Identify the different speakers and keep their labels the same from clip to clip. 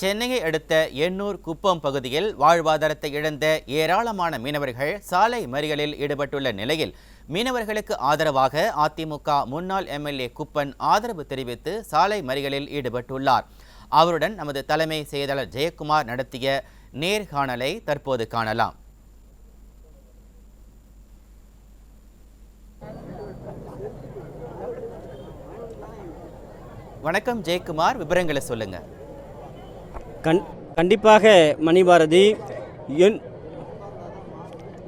Speaker 1: சென்னையை அடுத்த எண்ணூர் குப்பம் பகுதியில் வாழ்வாதாரத்தை இழந்த ஏராளமான மீனவர்கள் சாலை மறியலில் ஈடுபட்டுள்ள நிலையில் மீனவர்களுக்கு ஆதரவாக அதிமுக முன்னாள் எம்எல்ஏ குப்பன் ஆதரவு தெரிவித்து சாலை மறியலில் ஈடுபட்டுள்ளார். அவருடன் நமது தலைமை செயலாளர் ஜெயக்குமார் நடத்திய நேர்காணலை தற்போது காணலாம். வணக்கம் ஜெயக்குமார் விவரங்களை சொல்லுங்கள்
Speaker 2: கண் கண்டிப்பாக மணிபாரதி என்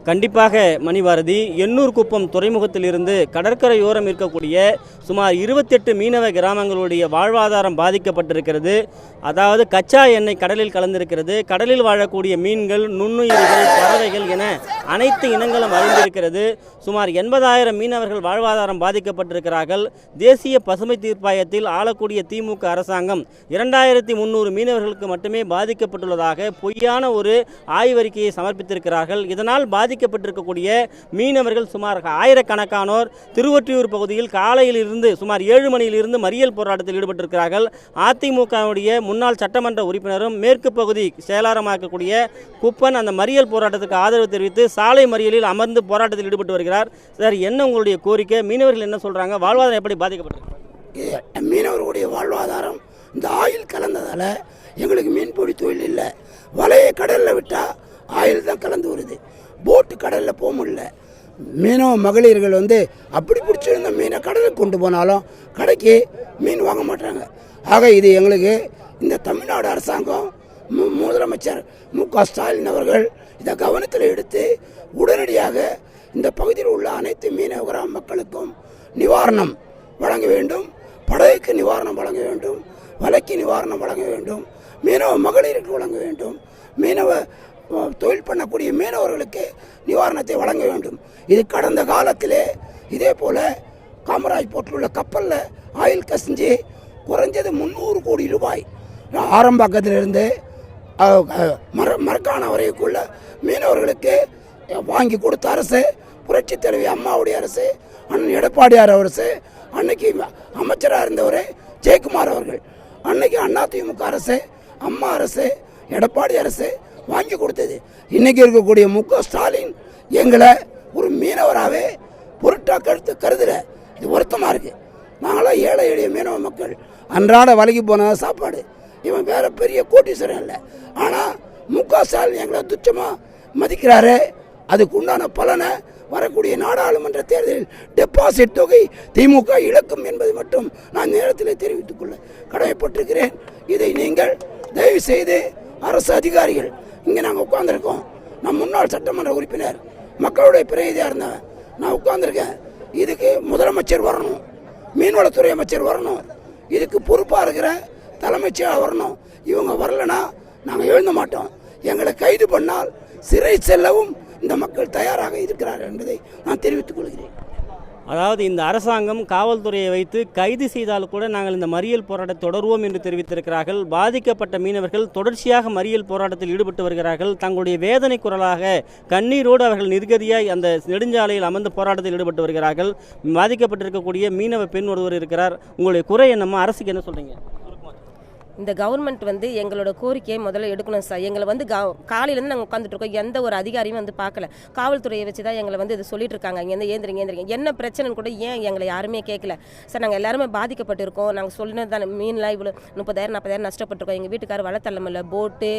Speaker 2: கண்டிப்பாக மணிபாரதி எண்ணூர் குப்பம் துறைமுகத்திலிருந்து கடற்கரையோரம் இருக்கக்கூடிய சுமார் இருபத்தெட்டு மீனவ கிராமங்களுடைய வாழ்வாதாரம் பாதிக்கப்பட்டிருக்கிறது. அதாவது கச்சா எண்ணெய் கடலில் கலந்திருக்கிறது. கடலில் வாழக்கூடிய மீன்கள் நுண்ணுயிர்கள் பறவைகள் என அனைத்து இனங்களும் அழிந்திருக்கிறது சுமார் எண்பதாயிரம் மீனவர்கள் வாழ்வாதாரம் பாதிக்கப்பட்டிருக்கிறார்கள். தேசிய பசுமை தீர்ப்பாயத்தில் ஆளக்கூடிய திமுக அரசாங்கம் இரண்டாயிரத்தி முந்நூறு மீனவர்களுக்கு மட்டுமே பாதிக்கப்பட்டுள்ளதாக பொய்யான ஒரு ஆய்வறிக்கையை சமர்ப்பித்திருக்கிறார்கள். இதனால் பாதிக்கப்பட்டிருக்கக்கூடிய மீனவர்கள் சுமார் ஆயிரக்கணக்கானோர் திருவொற்றியூர் பகுதியில் காலையில் இருந்து சுமார் ஏழு மணியிலிருந்து மறியல் போராட்டத்தில் ஈடுபட்டிருக்கிறார்கள். அதிமுகவுடைய முன்னாள் சட்டமன்ற உறுப்பினரும் மேற்கு பகுதி செயலாளரமாக்கக்கூடிய குப்பன் அந்த மறியல் போராட்டத்துக்கு ஆதரவு தெரிவித்து சாலை மறியலில் அமர்ந்து போராட்டத்தில் ஈடுபட்டு வருகிறார். சார் என்ன உங்களுடைய கோரிக்கை? மீனவர்கள் என்ன சொல்கிறாங்க வாழ்வாதாரம் எப்படி பாதிக்கப்பட்டிருக்கு?
Speaker 3: மீனவர்களுடைய வாழ்வாதாரம் இந்த ஆயில் கலந்ததால் எங்களுக்கு மீன்பிடி தொழில் இல்லை. வலையை கடலில் விட்டால் ஆயில் தான் கலந்து வருது. போட்டு கடலில் போக முடியல. மீனவ மகளிர்கள் வந்து அப்படி பிடிச்சிருந்த மீனை கடலுக்கு கொண்டு போனாலும் கடைக்கு மீன் வாங்க மாட்டாங்க. ஆக இது எங்களுக்கு இந்த தமிழ்நாடு அரசாங்கம் முதலமைச்சர் மு க. ஸ்டாலின் அவர்கள் இதை கவனத்தில் எடுத்து உடனடியாக இந்த பகுதியில் உள்ள அனைத்து மீனவ கிராம மக்களுக்கும் நிவாரணம் வழங்க வேண்டும். படகுக்கு நிவாரணம் வழங்க வேண்டும். வலைக்கு நிவாரணம் வழங்க வேண்டும். மீனவ மகளிருக்கு வழங்க வேண்டும். மீனவ தொழில் பண்ணக்கூடிய மீனவர்களுக்கு நிவாரணத்தை வழங்க வேண்டும். இது கடந்த காலத்திலே இதே போல காமராஜ் போட்டில் உள்ள கப்பலில் ஆயில் கசிஞ்சு குறைஞ்சது முந்நூறு கோடி ரூபாய் ஆரம்பாக்கத்திலிருந்து அஹ், மர மரக்கான வரைக்குள்ள மீனவர்களுக்கு வாங்கி கொடுத்த அரசு புரட்சி தலைவி அம்மாவுடைய அரசு அண்ணன் எடப்பாடியார் அரசு அன்னைக்கு அமைச்சராக இருந்தவர் ஜெயக்குமார் அவர்கள். அன்னைக்கு அதிமுக அரசு அம்மா அரசு எடப்பாடி அரசு வாங்கி கொடுத்தது. இன்னைக்கு இருக்கக்கூடிய முக ஸ்டாலின் எங்களை ஒரு மீனவராகவே பொருட்டாக கருத்து கருதுகிற இது வருத்தமாக இருக்குது நாங்களாம் ஏழை எளிய மீனவ மக்கள். அன்றாட வலைக்கு போன சாப்பாடு. இவன் வேற பெரிய கோட்டீஸ்வரன் இல்லை ஆனால் மு க ஸ்டாலின் எங்களை துச்சமாக மதிக்கிறாரு. அதுக்கு உண்டான பலனை வரக்கூடிய நாடாளுமன்ற தேர்தலில் டெபாசிட் தொகை திமுக இழக்கும் என்பது மட்டும் நான் நேரத்தில் தெரிவித்துக் கொள்ள கடமைப்பட்டிருக்கிறேன். இதை நீங்கள் தயவு செய்து அரசு அதிகாரிகள் இங்கே நாங்கள் உட்கார்ந்துருக்கோம். நான் முன்னாள் சட்டமன்ற உறுப்பினர் மக்களுடைய பிரதிநிதியாக இருந்தவன் நான் உட்காந்துருக்கேன் இதுக்கு முதலமைச்சர் வரணும் மீன்வளத்துறை அமைச்சர் வரணும். இதுக்கு பொறுப்பாக இருக்கிற தலைமைச்சியாக வரணும். இவங்க வரலனா நாங்கள் எழுந்த மாட்டோம். எங்களை கைது பண்ணால் சிறை செல்லவும் இந்த மக்கள் தயாராக இருக்கிறார்கள் என்பதை நான் தெரிவித்துக் கொள்கிறேன்.
Speaker 2: அதாவது இந்த அரசாங்கம் காவல்துறையை வைத்து கைது செய்தால் கூட நாங்கள் இந்த மறியல் போராட்டத்தை தொடருவோம் என்று தெரிவித்திருக்கிறார்கள். பாதிக்கப்பட்ட மீனவர்கள் தொடர்ச்சியாக மறியல் போராட்டத்தில் ஈடுபட்டு வருகிறார்கள். தங்களுடைய வேதனை குரலாக கண்ணீரோடு அவர்கள் நிர்கதியாய் அந்த நெடுஞ்சாலையில் அமர்ந்து போராட்டத்தில் ஈடுபட்டு வருகிறார்கள். பாதிக்கப்பட்டிருக்கக்கூடிய மீனவ பெண் ஒருவர் இருக்கிறார். உங்களுடைய குறை என்னம்மா? அரசுக்கு என்ன சொல்கிறீங்க
Speaker 4: இந்த கவர்மெண்ட் வந்து எங்களோட கோரிக்கையை முதல்ல எடுக்கணும் சார் எங்களை வந்து கா காலையிலேருந்து நாங்கள் உட்காந்துட்டு இருக்கோம் எந்த ஒரு அதிகாரியும் வந்து பார்க்கல. காவல்துறையை வச்சு தான் எங்களை வந்து இது சொல்லிட்டு இருக்காங்க இங்கேருந்து ஏந்திரிங்க ஏந்திரிங்க. என்ன பிரச்சனைன்னு கூட ஏன் எங்களை யாருமே கேட்கல சார் நாங்கள் எல்லாருமே பாதிக்கப்பட்டிருக்கோம். நாங்கள் சொன்னது தானே. மீன்லாம் இவ்வளோ முப்பதாயிரம் நாற்பதாயிரம் நஷ்டப்பட்டிருக்கோம். எங்கள் வீட்டுக்கார் வளத்தள்ளம் இல்லை. போட்டு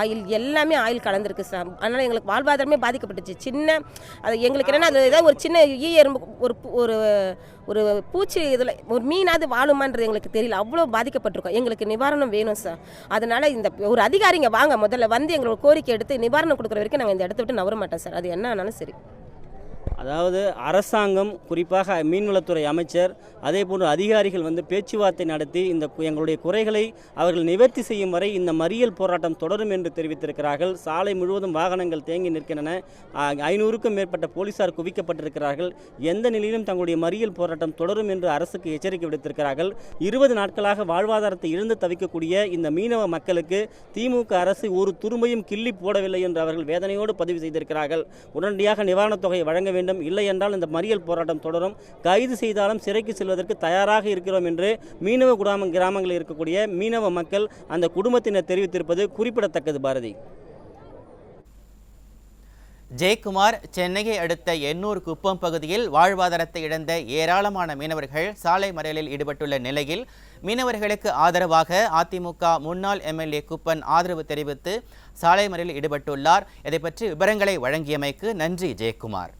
Speaker 4: ஆயில் எல்லாமே ஆயில் கலந்துருக்கு சார் அதனால் எங்களுக்கு வாழ்வாதாரமே பாதிக்கப்பட்டுச்சு. சின்ன அது எங்களுக்கு என்னென்னா அது ஏதாவது ஒரு சின்ன ஈ எறும்பு ஒரு ஒரு ஒரு பூச்சி இதில் ஒரு மீனாவது வாழுமான்றது எங்களுக்கு தெரியல. அவ்வளோ பாதிக்கப்பட்டிருக்கோம். எங்களுக்கு நிவாரணம் வேணும் சார் அதனால் இந்த ஒரு அதிகாரிங்க வாங்க. முதல்ல வந்து எங்களோட கோரிக்கை எடுத்து நிவாரணம் கொடுக்குற வரைக்கும் நாங்கள் இந்த இடத்த விட்டு நவர மாட்டோம் சார் அது என்ன ஆனாலும் சரி.
Speaker 2: அதாவது அரசாங்கம் குறிப்பாக மீன்வளத்துறை அமைச்சர் அதே போன்று அதிகாரிகள் வந்து பேச்சுவார்த்தை நடத்தி இந்த எங்களுடைய குறைகளை அவர்கள் நிவர்த்தி செய்யும் வரை இந்த மறியல் போராட்டம் தொடரும் என்று தெரிவித்திருக்கிறார்கள். சாலை முழுவதும் வாகனங்கள் தேங்கி நிற்கின்றன. ஐநூறுக்கும் மேற்பட்ட போலீசார் குவிக்கப்பட்டிருக்கிறார்கள். எந்த நிலையிலும் தங்களுடைய மறியல் போராட்டம் தொடரும் என்று அரசுக்கு எச்சரிக்கை விடுத்திருக்கிறார்கள். இருபது நாட்களாக வாழ்வாதாரத்தை இழந்து தவிக்கக்கூடிய இந்த மீனவ மக்களுக்கு திமுக அரசு ஒரு துரும்பையும் கிள்ளி போடவில்லை என்று அவர்கள் வேதனையோடு பதிவு செய்திருக்கிறார்கள். உடனடியாக நிவாரணத் தொகை வழங்க வேண்டும் வேண்டும். இல்லை என்றால் இந்த மறியல் போராட்டம் தொடரும். கைது செய்தாலும் சிறைக்கு செல்வதற்கு தயாராக இருக்கிறோம் என்று மீனவ குடாம கிராமங்களில் இருக்கக்கூடிய மீனவ மக்கள் அந்த குடும்பத்தினர் தெரிவித்திருப்பது குறிப்பிடத்தக்கது பாரதி.
Speaker 1: ஜெயக்குமார் சென்னையை அடுத்த எண்ணூர் குப்பம் பகுதியில் வாழ்வாதாரத்தை இழந்த ஏராளமான மீனவர்கள் சாலை மறியலில் ஈடுபட்டுள்ள நிலையில் மீனவர்களுக்கு ஆதரவாக அதிமுக முன்னாள் எம்எல்ஏ குப்பன் ஆதரவு தெரிவித்து சாலை மறியலில் ஈடுபட்டுள்ளார். இதை பற்றி விவரங்களை வழங்கியமைக்கு நன்றி ஜெயக்குமார்.